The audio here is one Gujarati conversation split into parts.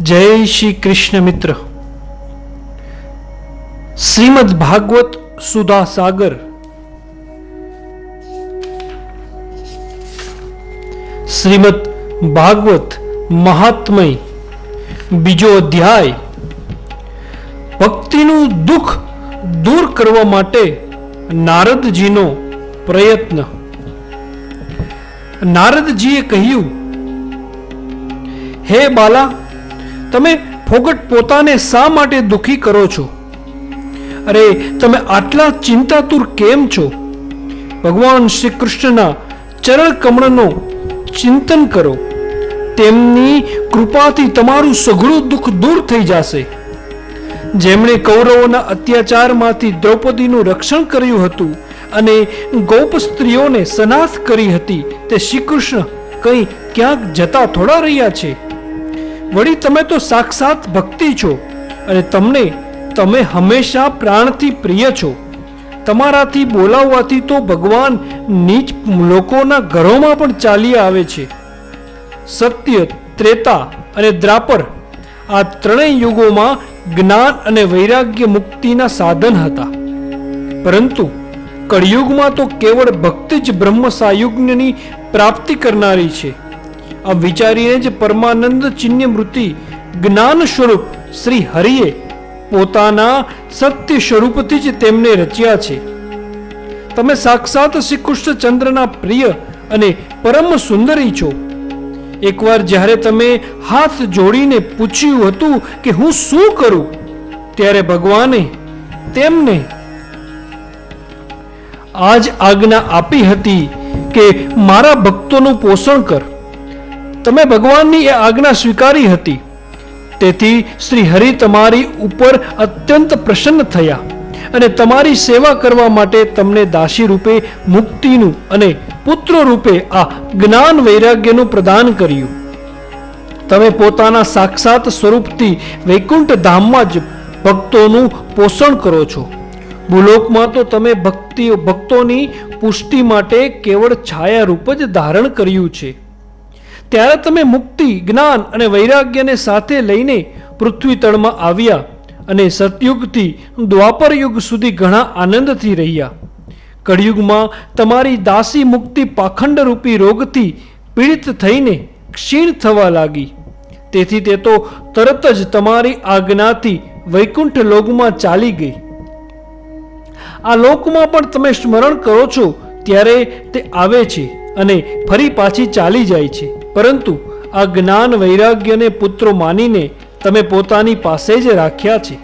જય શ્રી કૃષ્ણ મિત્ર. શ્રીમદ ભાગવત સુધા સાગર શ્રીમદ ભાગવત મહાત્મય, બીજો અધ્યાય. ભક્તિનું દુઃખ દૂર કરવા માટે નારદજીનો પ્રયત્ન. નારદજીએ કહ્યું, હે બાલા તમે ફોગટ પોતાને શા માટે દુખી કરો છો? અરે, તમે આટલા ચિંતાતુર કેમ છો? ભગવાન શ્રી કૃષ્ણના ચરણ કમળનો ચિંતન કરો. તેમની કૃપાથી તમારું સઘળું દુઃખ દૂર થઈ જશે. જેમણે કૌરવોના અત્યાચારમાંથી દ્રૌપદીનું રક્ષણ કર્યું હતું અને ગોપ સ્ત્રીઓને સનાથ કરી હતી, તે શ્રી કૃષ્ણ કંઈ ક્યાંક જતા થોડા રહ્યા છે. વળી તમે તો સાક્ષાત ભક્તિ છો અને તમને, તમે હંમેશા પ્રાણથી પ્રિય છો. તમારાથી બોલાવવાથી તો ભગવાન નીચ લોકોના ઘરોમાં પણ ચાલી આવે છે. સત્ય, ત્રેતા અને દ્રાપર આ ત્રણેય યુગોમાં જ્ઞાન અને વૈરાગ્ય મુક્તિના સાધન હતા. પરંતુ કળિયુગમાં તો કેવળ ભક્તિ જ બ્રહ્મ સાયુજ્ઞની પ્રાપ્તિ કરનારી છે. આમ વિચારીને જ પરમાનંદ ચિન્ય મૃતિ જ્ઞાન સ્વરૂપ શ્રી હરિએ પોતાના સત્ય સ્વરૂપથી જ તેમને રચ્યા છે. તમે સાક્ષાત શ્રી કૃષ્ણચંદ્રના પ્રિય અને પરમ સુંદરી છો. એકવાર જ્યારે તમે હાથ જોડીને પૂછ્યું હતું કે હું શું કરું, ત્યારે ભગવાને તેમને આજ આજ્ઞા આપી હતી કે મારા ભક્તોનું પોષણ કર. તમે ભગવાનની એ આજ્ઞા સ્વીકારી હતી. તેથી શ્રી હરિ તમારી ઉપર અત્યંત પ્રસન્ન થયા અને તમારી સેવા કરવા માટે તમને દાસી રૂપે, મુક્તિનું અને પુત્ર રૂપે આ જ્ઞાન વૈરાગ્યનું પ્રદાન કર્યું. તમે પોતાના સાક્ષાત સ્વરૂપથી વૈકુંઠ ધામમાં જ ભક્તોનું પોષણ કરો છો. ભૂલોકમાં તો તમે ભક્તિ ભક્તોની પુષ્ટિ માટે કેવળ છાયા રૂપ જ ધારણ કર્યું છે. ત્યારે તમે મુક્તિ, જ્ઞાન અને વૈરાગ્યને સાથે લઈને પૃથ્વી તળમાં આવ્યા અને સતયુગથી દ્વાપર યુગ સુધી ઘણા આનંદથી રહ્યા. કળિયુગમાં તમારી દાસી મુક્તિ પાખંડરૂપી રોગથી પીડિત થઈને ક્ષીણ થવા લાગી. તેથી તે તો તરત જ તમારી આજ્ઞાથી વૈકુંઠ લોકમાં ચાલી ગઈ. આ લોકમાં પણ તમે સ્મરણ કરો છો, ત્યારે તે આવે છે અને ફરી પાછી ચાલી જાય છે. પરંતુ આ જ્ઞાન વૈરાગ્યને પુત્રો માનીને તમે પોતાની પાસે જ રાખ્યા છે.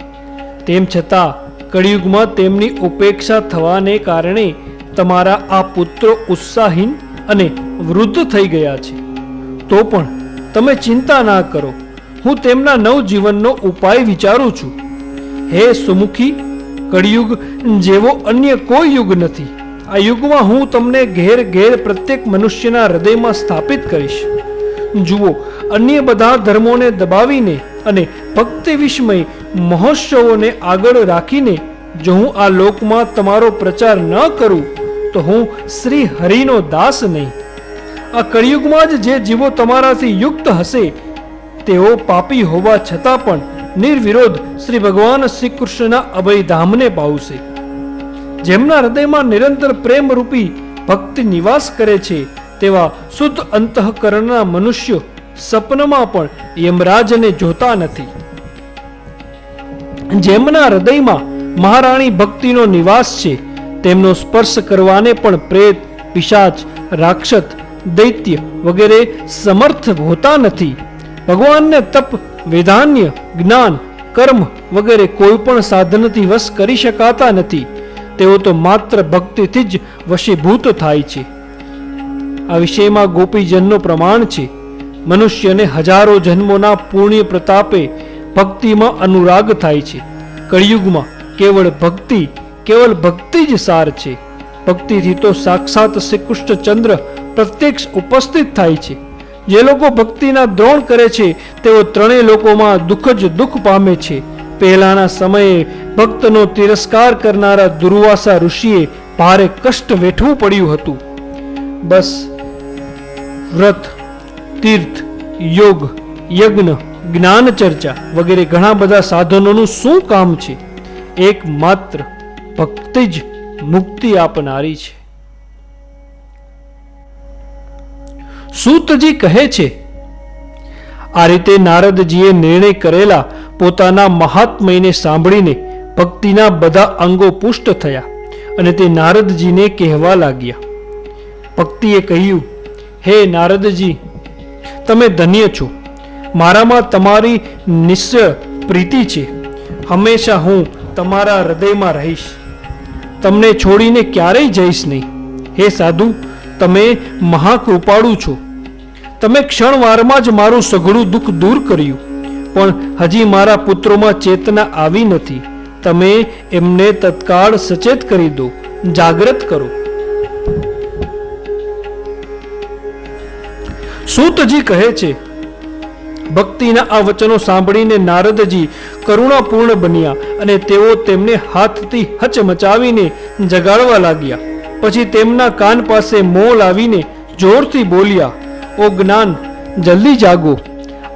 તેમ છતાં, કળિયુગમાં તેમની ઉપેક્ષા થવાને કારણે તમારા આ પુત્રો ઉત્સાહીન અને વૃદ્ધ થઈ ગયા છે. તો પણ તમે ચિંતા ના કરો. હું તેમના નવજીવનનો ઉપાય વિચારું છું. હે સુમુખી, કળિયુગ જેવો અન્ય કોઈ યુગ નથી. આ યુગમાં હું તમને ઘેર ઘેર પ્રત્યેક મનુષ્યના હૃદયમાં સ્થાપિત કરીશ. જુઓ, અન્ય બધા ધર્મોને દબાવીને અને ભક્તિ વિસ્મય મહોત્સવોને આગળ રાખીને જો હું આ લોકમાં તમારો પ્રચાર ન કરું, તો હું શ્રી હરિનો દાસ નહીં. આ કળિયુગમાં જ જે જીવો તમારાથી યુક્ત હશે, તેઓ પાપી હોવા છતાં પણ નિર્વિરોધ શ્રી ભગવાન શ્રી કૃષ્ણના અભયધામને પાવશે. જેમના હૃદયમાં નિરંતર પ્રેમરૂપી ભક્તિ નિવાસ કરે છે તેવા શુદ્ધ અંતઃકરણના મનુષ્યો સપનમાં પણ યમરાજને જોતા નથી. જેમના હૃદયમાં મહારાણી ભક્તિનો નિવાસ છે, તેમનો સ્પર્શ કરવાને પણ પ્રેત, પિશાચ રાક્ષસ દૈત્ય વગેરે સમર્થ હોતા નથી. ભગવાનને તપ વેદાન્ય જ્ઞાન, કર્મ વગેરે કોઈ પણ સાધનથી વશ કરી શકાતા નથી. તેઓ તો માત્ર ભક્તિથી જ વશીભૂત થાય છે. આ વિષયમાં ગોપીજનનો પ્રમાણ છે. મનુષ્યને હજારો જન્મોના પુણ્ય પ્રતાપે ભક્તિમાં અનુરાગ થાય છે. કળિયુગમાં કેવળ ભક્તિ કેવળ ભક્તિ જ સાર છે. ભક્તિથી તો સાક્ષાત શ્રી કૃષ્ણચંદ્ર પ્રત્યક્ષ ઉપસ્થિત થાય છે. જે લોકો ભક્તિના દ્રોણ કરે છે, તેઓ ત્રણેય લોકોમાં દુઃખ જ દુઃખ પામે છે. પહેલાના સમયે ભક્તનો તિરસ્કાર કરનારા દુર્વાસા ઋષિએ ભારે કષ્ટ વેઠવું પડ્યું હતું. બસ વ્રત, તીર્થ, યોગ, યજ્ઞ, જ્ઞાન ચર્ચા વગેરે ઘણા બધા સાધનોનું શું કામ છે? એક માત્ર ભક્તિ જ મુક્તિ આપનારી છે. સૂતજી કહે છે, આ રીતે નારદજીએ નિર્ણય કરેલા પોતાના મહાત્મયને સાંભળીને ભક્તિના બધા અંગો પુષ્ટ થયા અને તે નારદજીને કહેવા લાગ્યા. ભક્તિએ કહ્યું હે નારદજી, તમે ધન્ય છો. મારામાં તમારી નિશ્ચય પ્રીતિ છે. હંમેશા હું તમારા હૃદયમાં રહીશ. તમને છોડીને ક્યારેય જઈશ નહીં. હે સાધુ, તમે મહાકૃપાળુ છો. તમે ક્ષણવારમાં જ મારું સઘળું દુઃખ દૂર કર્યું. પણ હજી મારા પુત્રોમાં ચેતના આવી નથી. તમે એમને તત્કાળ સચેત કરી દો. જાગ્રત કરો. સૂતજી કહે છે, ભક્તિના આ વચનો સાંભળીને નારદજી કરુણાપૂર્ણ બન્યા અને તેઓ તેમને હાથથી હચમચાવીને જગાડવા લાગ્યા. પછી તેમના કાન પાસે મોં લાવીને જોરથી બોલ્યા, ઓ જ્ઞાન, જલ્દી જાગો.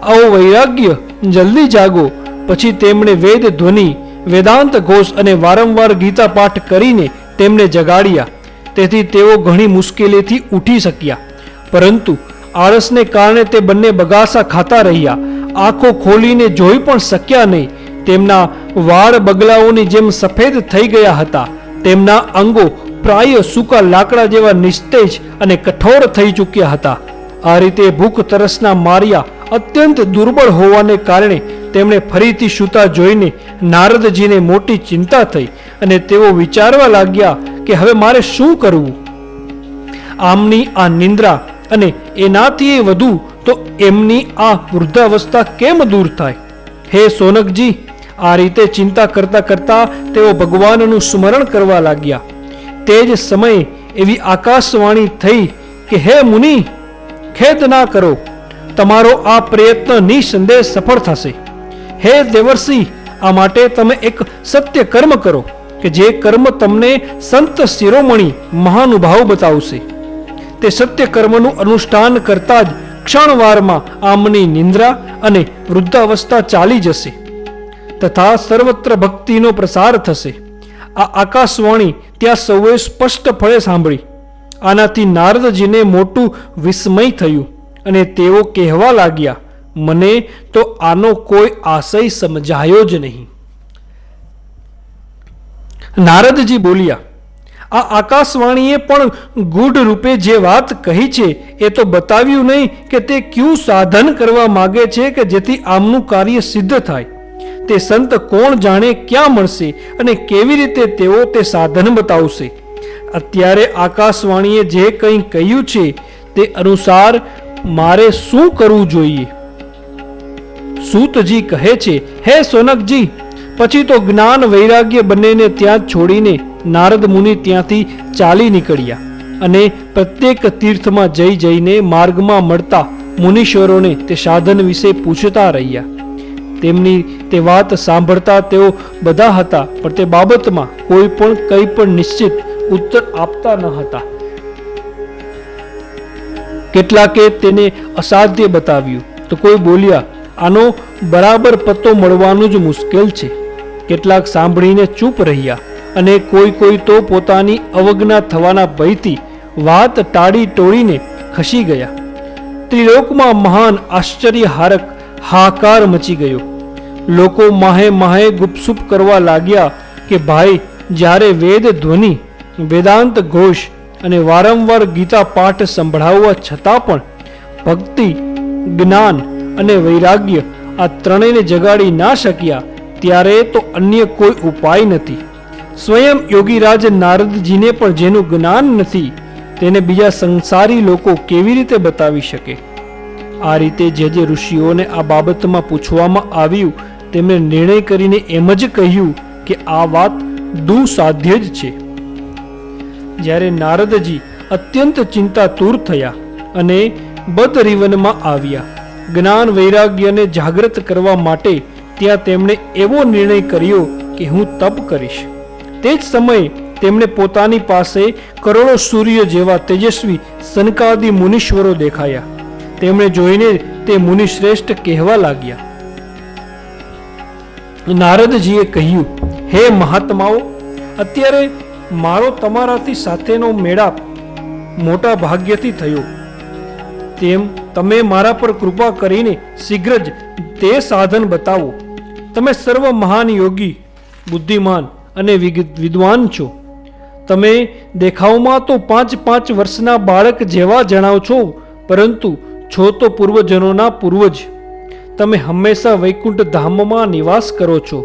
આવો વૈરાગ્ય, જલ્દી જાગો. પછી તેમણે વેદ ધ્વનિ, વેદાંત ઘોષ અને વારંવાર ગીતા પાઠ કરીને તેમને જગાડ્યા. તેથી તેઓ ઘણી મુશ્કેલીથી ઉઠી શક્યા. પરંતુ આળસને કારણે તે બંને બગાસા ખાતા રહ્યા. આંખો ખોલીને જોઈ પણ શક્યા નહીં. તેમના વાળ બગલાઓની જેમ સફેદ થઈ ગયા હતા. તેમના અંગો પ્રાય સૂકા લાકડા જેવા નિસ્તેજ અને કઠોર થઈ ચૂક્યા હતા. આ રીતે ભૂખ તરસના માર્યા અત્યંત દુર્બળ હોવાને કારણે તેમણે ફરીથી સૂતા જોઈને નારદજીને મોટી ચિંતા થઈ અને તેઓ વિચારવા લાગ્યા કે હવે મારે શું કરવું? આમની આ નિંદ્રા અને એનાથી વધુ તો એમની આ વૃદ્ધાવસ્થા કેમ દૂર થાય? હે સોનકજી, આ રીતે ચિંતા કરતા કરતા તેઓ ભગવાનનું સ્મરણ કરવા લાગ્યા. તે જ સમયે એવી આકાશવાણી થઈ કે, હે મુનિ, ખેદ ના કરો. તમારો આ પ્રયત્ન નિસંદેહ સફળ થશે. હે દેવર્ષિ, આ માટે તમે એક સત્ય કર્મ કરો કે જે કર્મ તમને સંત શિરોમણી મહાનુભાવ બતાવશે. તે સત્ય કર્મનું અનુષ્ઠાન કરતા જ ક્ષણવારમાં આમની નિંદ્રા અને વૃદ્ધાવસ્થા ચાલી જશે. તથા સર્વત્ર ભક્તિનો પ્રસાર થશે. આ આકાશવાણી ત્યાં સૌએ સ્પષ્ટ ફળે સાંભળી. આનાથી નારદજીને મોટું વિસ્મય થયું અને તેઓ કહેવા લાગ્યા, મને તો આનો કોઈ આશય સમજાયો જ નહીં. નારદજી બોલ્યા આ આકાશવાણીએ પણ ગૂઢ રૂપે જે વાત કહી છે, એ તો બતાવ્યું નહીં કે તે ક્યું સાધન કરવા માગે છે કે જેથી આમનું કાર્ય સિદ્ધ થાય. તે સંત કોણ જાણે ક્યાં મળશે અને કેવી રીતે તેઓ તે સાધન બતાવશે. અત્યારે આકાશવાણીએ જે કંઈ કહ્યું છે, તે અનુસાર મારે શું કરવું જોઈએ? સૂતજી કહે છે, હે સોનકજી, પછી તો જ્ઞાન વૈરાગ્ય બંનેને ત્યાં છોડીને નારદ મુનિ ત્યાંથી ચાલી નીકળ્યા અને પ્રત્યેક તીર્થમાં જઈ જઈને માર્ગમાં મળતા મુનીશ્વરોને તે સાધન વિશે પૂછતા રહ્યા. તેમની તે વાત સાંભળતા તેઓ બધા હતા, પણ તે બાબતમાં કોઈ પણ કંઈ પણ નિશ્ચિત ઉત્તર આપતા ન હતા. કેટલાકે તેને અસાધ્ય બતાવ્યું, તો કોઈ બોલ્યા, આનો બરાબર પત્તો મળવાનું જ મુશ્કેલ છે. કેટલાક સાંભળીને ચૂપ રહ્યા. અને કોઈ કોઈ તો પોતાની અવજ્ઞા થવાના ભયથી વાત ટાળી ટોળીને ખસી ગયા. ત્રિલોકમાં મહાન આશ્ચર્યહારક હાકાર મચી ગયો. લોકો માહે માહે ગુપસુપ કરવા લાગ્યા કે ભાઈ, જ્યારે વેદ ધ્વનિ, વેદાંત ઘોષ અને વારંવાર ગીતા પાઠ સંભળાવવા છતાં પણ ભક્તિ, જ્ઞાન અને વૈરાગ્ય આ ત્રણેયને જગાડી ના શક્યા, ત્યારે તો અન્ય કોઈ ઉપાય નથી. સ્વયં યોગીરાજ નારદજીને પણ જેનું જ્ઞાન નથી, તેને બીજા સંસારી લોકો કેવી રીતે બતાવી શકે? આ રીતે જે જે ઋષિઓને આ બાબતમાં પૂછવામાં આવ્યું, તેમણે નિર્ણય કરીને એમ જ કહ્યું કે આ વાત દુસાધ્ય જ છે. જ્યારે નારદજી અત્યંત ચિંતાતુર થયા અને બદરીવનમાં આવ્યા, જ્ઞાન વૈરાગ્યને જાગૃત કરવા માટે ત્યાં તેમણે એવો નિર્ણય કર્યો કે હું તપ કરીશ. તે જ સમયે તેમણે પોતાની પાસે કરોડો સૂર્ય જેવા તેજસ્વી સનકાદી મુનીશ્વરો દેખાયા. તેમણે જોઈને તે મુનિશ્રેષ્ઠ કહેવા લાગ્યા. નારદજીએ કહ્યું, હે મહાત્માઓ, અત્યારે મારો તમારાથી સાથેનો મેળાપ મોટા ભાગ્યથી થયો. તેમ તમે મારા પર કૃપા કરીને શીઘ્ર જ તે સાધન બતાવો. તમે સર્વ મહાન યોગી, બુદ્ધિમાન અને વિદ્વાન છો. તમે દેખાવમાં તો પાંચ પાંચ વર્ષના બાળક જેવા જણાવ છો, પરંતુ છો તો પૂર્વજનોના પૂર્વજ. તમે હંમેશા વૈકુંઠ ધામમાં નિવાસ કરો છો.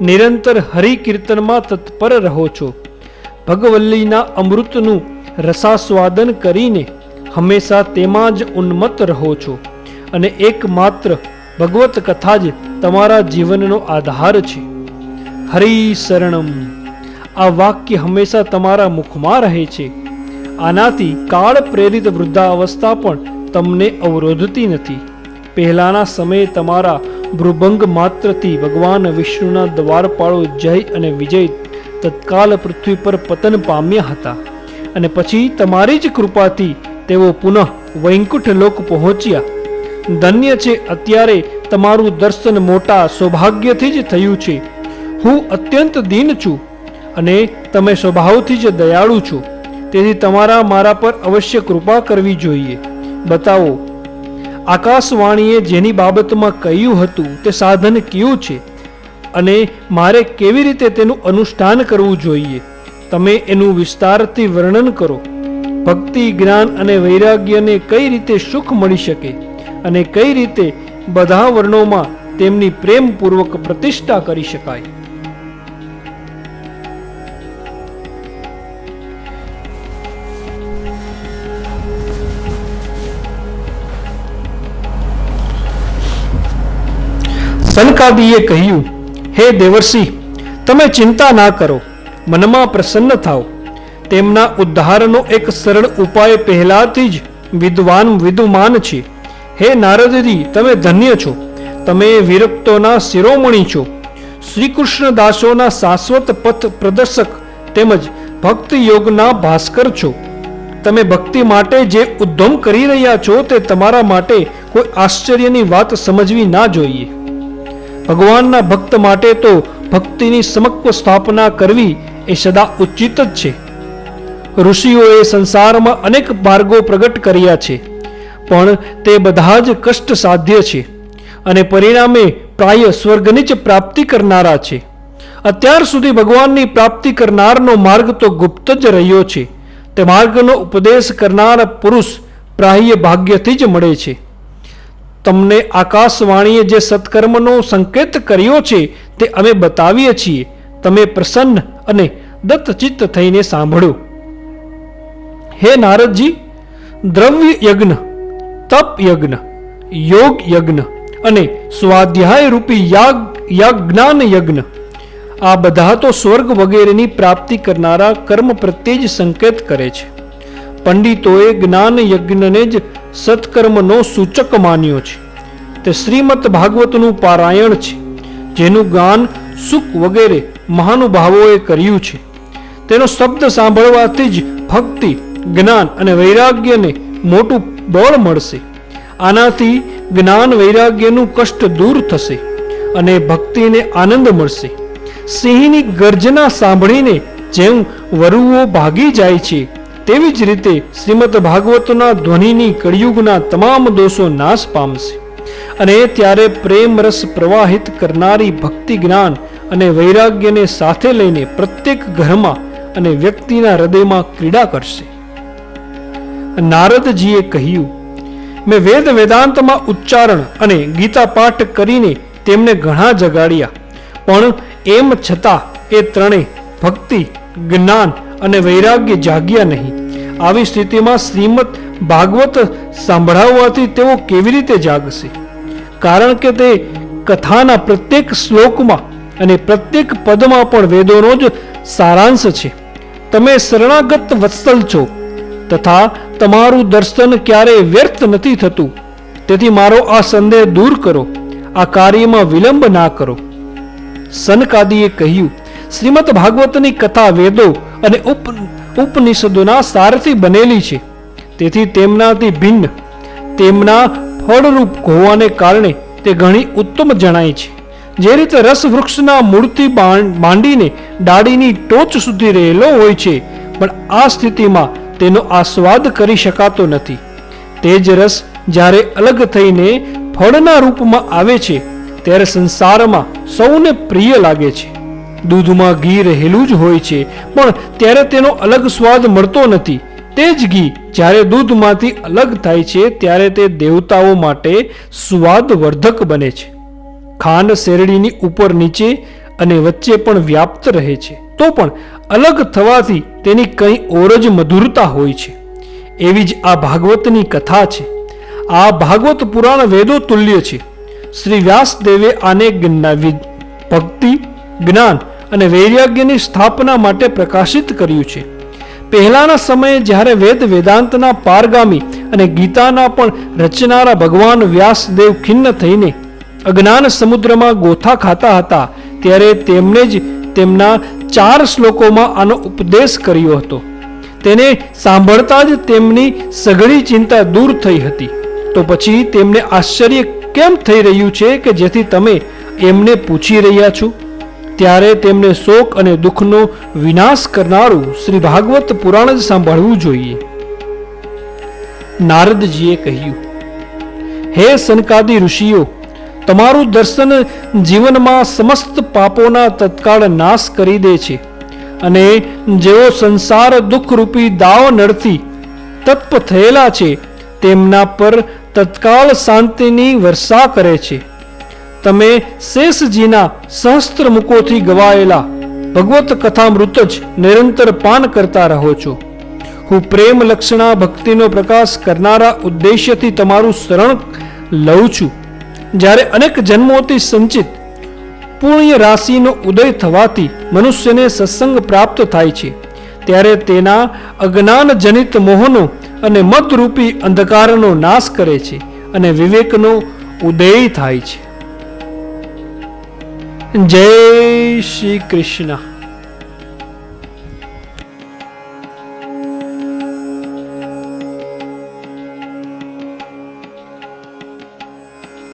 નિરંતર હરિ કીર્તનમાં તત્પર રહો છો. ભગવલ્લીના અમૃતનું રસાસ્વાદન કરીને હંમેશા તેમાં જ ઉન્મત્ત રહો છો. અને એકમાત્ર ભગવત કથા જ તમારા જીવનનો આધાર છે. હરિ શરણમ. આ વાક્ય હંમેશા તમારા મુખમાં રહે છે. આનાથી કાળ પ્રેરિત વૃદ્ધાવસ્થા પણ તમને અવરોધતી નથી. પહેલાના સમયે તમારા ભૃભંગ માત્રથી ભગવાન વિષ્ણુના દ્વારપાળો જય અને વિજય તત્કાલ પૃથ્વી પર પતન પામ્યા હતા. અને પછી તમારી જ કૃપાથી તેઓ પુનઃ વૈકુંઠ લોક પહોંચ્યા. ધન્ય છે, અત્યારે તમારું દર્શન મોટા સૌભાગ્યથી જ થયું છે. હું અત્યંત દીન છું અને તમે સ્વભાવથી જ દયાળુ છો. તેથી તમારા મારા પર અવશ્ય કૃપા કરવી જોઈએ. બતાવો, આકાશવાણીએ જેની બાબતમાં કહ્યું હતું તે સાધન કયું છે? અને મારે કેવી રીતે તેનું અનુષ્ઠાન કરવું જોઈએ? તમે એનું વિસ્તારથી વર્ણન કરો. ભક્તિ, જ્ઞાન અને વૈરાગ્યને કઈ રીતે સુખ મળી શકે? અને કઈ રીતે બધા વર્ણોમાં તેમની પ્રેમપૂર્વક પ્રતિષ્ઠા કરી શકાય? સનકાદીએ કહ્યું, હે દેવર્ષિ, તમે ચિંતા ના કરો, મનમાં પ્રસન્ન થાઓ. તેમના ઉદ્ધારનો એક સરળ ઉપાય પહેલાથી જ વિદ્વાન વિદ્વાન છે. હે નારદજી, તમે ધન્ય છો. તમે વિરક્તોના શિરોમણી છો. શ્રી કૃષ્ણ દાસોના શાશ્વત પથ પ્રદર્શક તેમજ ભક્તિ યોગના ભાસ્કર છો. તમે ભક્તિ માટે જે ઉદ્ધમ કરી રહ્યા છો તે તમારા માટે કોઈ આશ્ચર્યની વાત સમજવી ના જોઈએ. ભગવાનના ભક્ત માટે તો ભક્તિની સમક્વ સ્થાપના કરવી એ સદા ઉચિત જ છે. ઋષિઓએ સંસારમાં અનેક માર્ગો પ્રગટ કર્યા છે, પણ તે બધા જ કષ્ટ સાધ્ય છે અને પરિણામે પ્રાય સ્વર્ગની જ પ્રાપ્તિ કરનારા છે. અત્યાર સુધી ભગવાનની પ્રાપ્તિ કરનારનો માર્ગ તો ગુપ્ત જ રહ્યો છે. તે માર્ગનો ઉપદેશ કરનાર પુરુષ પ્રાહ્ય ભાગ્યથી જ મળે છે. તમને આકાશવાણીએ જે સત્કર્મનો સંકેત કર્યો છે તે અમે બતાવીએ છીએ. તમે પ્રસન્ન અને દત્તચિત્ત થઈને સાંભળો. હે નારદજી દ્રવ્ય યજ્ઞ તપ યજ્ઞ યોગ યજ્ઞ અને સ્વાધ્યાય રૂપી યાગ યાજ્ઞાન યજ્ઞ આ બધા તો સ્વર્ગ વગેરેની પ્રાપ્તિ કરનારા કર્મ પ્રત્યે જ સંકેત કરે છે. પંડિતોએ જ્ઞાન યજ્ઞને જ સત્કર્મનો સૂચક માન્યો છે. તે શ્રીમદ ભાગવતનું પારાયણ છે, જેનું ગાન સુખ વગેરે મહાનુભાવોએ કર્યું છે. તેનો શબ્દ સાંભળવાથી જ ભક્તિ, જ્ઞાન અને વૈરાગ્યને મોટું બળ મળશે. આનાથી જ્ઞાન વૈરાગ્યનું કષ્ટ દૂર થશે અને ભક્તિને આનંદ મળશે. સિંહની ગર્જના સાંભળીને જેમ વરુઓ ભાગી જાય છે તેવી જ રીતે શ્રીમદ ભાગવતના ધ્વનિની કળિયુગના તમામ દોષો નાશ પામશે. અને ત્યારે પ્રેમ રસ પ્રવાહિત કરનારી ભક્તિ જ્ઞાન અને વૈરાગ્યને સાથે લઈને પ્રત્યેક ઘરમાં અને વ્યક્તિના હૃદયમાં ક્રીડા કરશે. નારદજીએ કહ્યું, મેં વેદ વેદાંતમાં ઉચ્ચારણ અને ગીતા પાઠ કરીને તેમને ઘણા જગાડ્યા. પણ એમ છતાં એ ત્રણેય ભક્તિ, જ્ઞાન અને વૈરાગ્ય જાગ્યા નહીં. આવી સ્થિતિમાં શ્રીમદ ભાગવત સાંભળાવવાથી તેઓ કેવી રીતે જાગશે? કારણ કે તે કથાના પ્રત્યેક શ્લોકમાં અને પ્રત્યેક પદમાં પણ વેદોનો જ સારાંશ છે. તમે શરણાગત વત્સલ છો, તથા તમારું દર્શન ક્યારેય વ્યર્થ નથી થતું. તેથી મારો આ સંદેહ દૂર કરો, આ કાર્યમાં વિલંબ ના કરો. સનકાદીએ કહ્યું શ્રીમદ ભાગવતની કથા વેદો અને ઉપ, ઉપનિષદોના સારથી બનેલી છે. તેથી તેમનાથી ભિન્ન. તેમના ફળરૂપ હોવાને કારણે તે ઘણી ઉત્તમ જણાય છે. જે રીતે રસ વૃક્ષના મૂળથી માંડીને ડાળીની ટોચ સુધી રહેલો હોય છે, પણ આ સ્થિતિમાં તેનો આસ્વાદ કરી શકાતો નથી. તે જ રસ જ્યારે અલગ થઈને ફળના રૂપમાં આવે છે, ત્યારે સંસારમાં સૌને પ્રિય લાગે છે. દૂધમાં ઘી રહેલું જ હોય છે, પણ ત્યારે તેનો અલગ સ્વાદ મળતો નથી. તે જ ઘી જ્યારે દૂધમાંથી અલગ થાય છે, ત્યારે તે દેવતાઓ માટે સ્વાદવર્ધક બને છે. ખાંડ શેરડીની ઉપર નીચે અને વચ્ચે પણ વ્યાપ્ત રહે છે. તો પણ અલગ થવાથી તેની કંઈ ઓર જ મધુરતા હોય છે. એવી જ આ ભાગવતની કથા છે. આ ભાગવત પુરાણ વેદો તુલ્ય છે. શ્રી વ્યાસદેવે આને ભક્તિ, જ્ઞાન અને વૈરાગ્યની સ્થાપના માટે પ્રકાશિત કર્યું છે. પહેલાના સમયે જ્યારે વેદ વેદાંતના પારગામી અને ગીતાના પણ રચનારા ભગવાન વ્યાસદેવ ખિન્ન થઈને અજ્ઞાન સમુદ્રમાં ગોથા ખાતા હતા, ત્યારે તેમણે જ તેમના ચાર શ્લોકોમાં આનો ઉપદેશ કર્યો હતો. તેને સાંભળતા જ તેમની સઘળી ચિંતા દૂર થઈ હતી. તો પછી તેમને આશ્ચર્ય કેમ થઈ રહ્યું છે કે જેથી તમે એમને પૂછી રહ્યા છો? ત્યારે તેમને શોક અને દુઃખનો વિનાશ કરનારું શ્રી ભાગવત પુરાણ જ સાંભળવું જોઈએ. નારદજીએ કહ્યું, હે સનકાદી ઋષિઓ, તમારું દર્શન જીવનમાં સમસ્ત પાપોના તત્કાળ નાશ કરી દે છે અને જેઓ સંસાર દુઃખરૂપી દાવ નડતી તત્પ થયેલા છે તેમના પર તત્કાળ શાંતિની વર્ષા કરે છે. તમે શેષજીના સહસ્ત્ર મુકોથી ગવાયેલા ભગવત કથામૃત જ નિરંતર પાન કરતા રહો છો. હું પ્રેમ લક્ષણા ભક્તિનો પ્રકાશ કરનારા ઉદ્દેશ્યથી તમારું શરણ લઉં છું. જ્યારે અનેક જન્મોથી સંચિત પુણ્ય રાશિનો ઉદય થવાથી મનુષ્યને સત્સંગ પ્રાપ્ત થાય છે. ત્યારે તેના અજ્ઞાન જનિત મોહનો અને મતરૂપી અંધકારનો નાશ કરે છે અને વિવેકનો ઉદય થાય છે. જય શ્રી કૃષ્ણ.